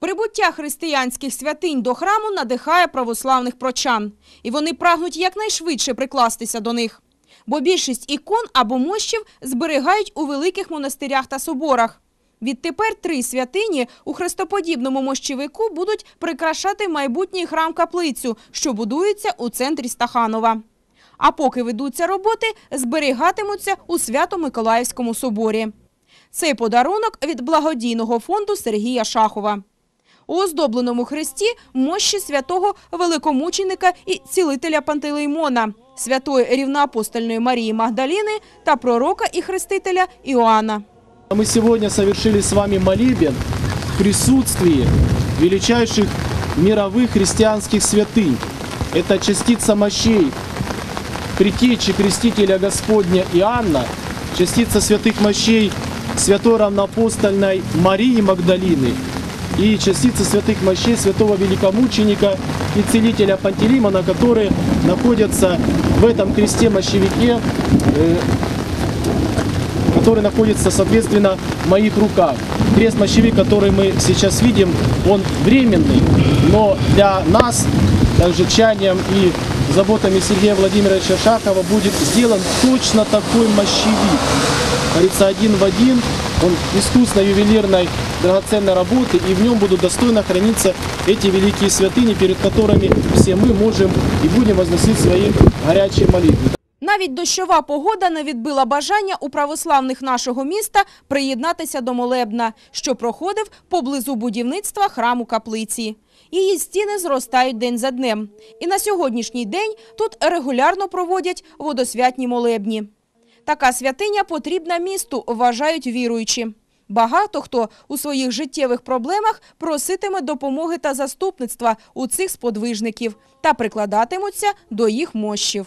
Прибуття християнських святинь до храму надихає православних прочан. І вони прагнуть якнайшвидше прикластися до них. Бо більшість ікон або мощів зберігають у великих монастирях та соборах. Відтепер три святині у хрестоподібному мощовику будуть прикрашати майбутній храм-каплицю, що будується у центрі Стаханова. А поки ведуться роботи, зберігатимуться у Свято-Миколаївському соборі. Цей подарунок від благодійного фонду Сергія Шахова У оздобленому хресті мощі святого великомученика і цілителя Пантелеймона, святої рівноапостольної Марії Магдаліни та пророка і хрестителя Іоанна. Мы сегодня совершили с вами молебен в присутствии величайших мировых христианских святынь. Это частица мощей притечи крестителя Господня Иоанна, частица святых мощей святой равноапостольной Марии Магдалины И частица святых мощей святого великомученика и целителя Пантелеймона, которые находятся в этом кресте-мощевике э, который находится, соответственно, в моих руках. Крест мощевик, который мы сейчас видим, он временный, но для нас, также чаянием и заботами Сергея Владимировича Шахова будет сделан точно такой мощевик. Говорится, один в один, он искусно ювелирной драгоценной работы, и в нем будут достойно храниться эти великие святыни, перед которыми все мы можем и будем возносить свои горячие молитвы. Навіть дощова погода не відбила бажання у православних нашого міста приєднатися до молебна, що проходив поблизу будівництва храму каплиці. Її стіни зростають день за днем. І на сьогоднішній день тут регулярно проводять водосвятні молебні. Така святиня потрібна місту, вважають віруючі. Багато хто у своїх життєвих проблемах проситиме допомоги та заступництва у цих сподвижників та прикладатимуться до їх мощів.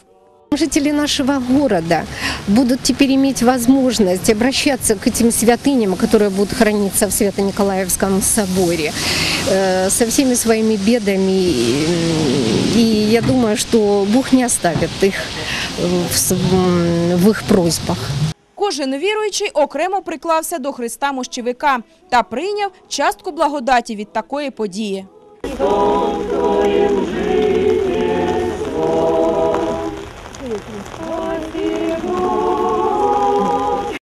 Жители нашего города будут теперь иметь возможность обращаться к этим святыням, которые будут храниться в Свято-Николаевском соборе, э, со всеми своими бедами. И я думаю, что Бог не оставит их э, в с- м, в их просьбах. Кожен віруючий окремо приклався до Христа Мощевика та прийняв частку благодаті від такої події. Хто в твоєму житті,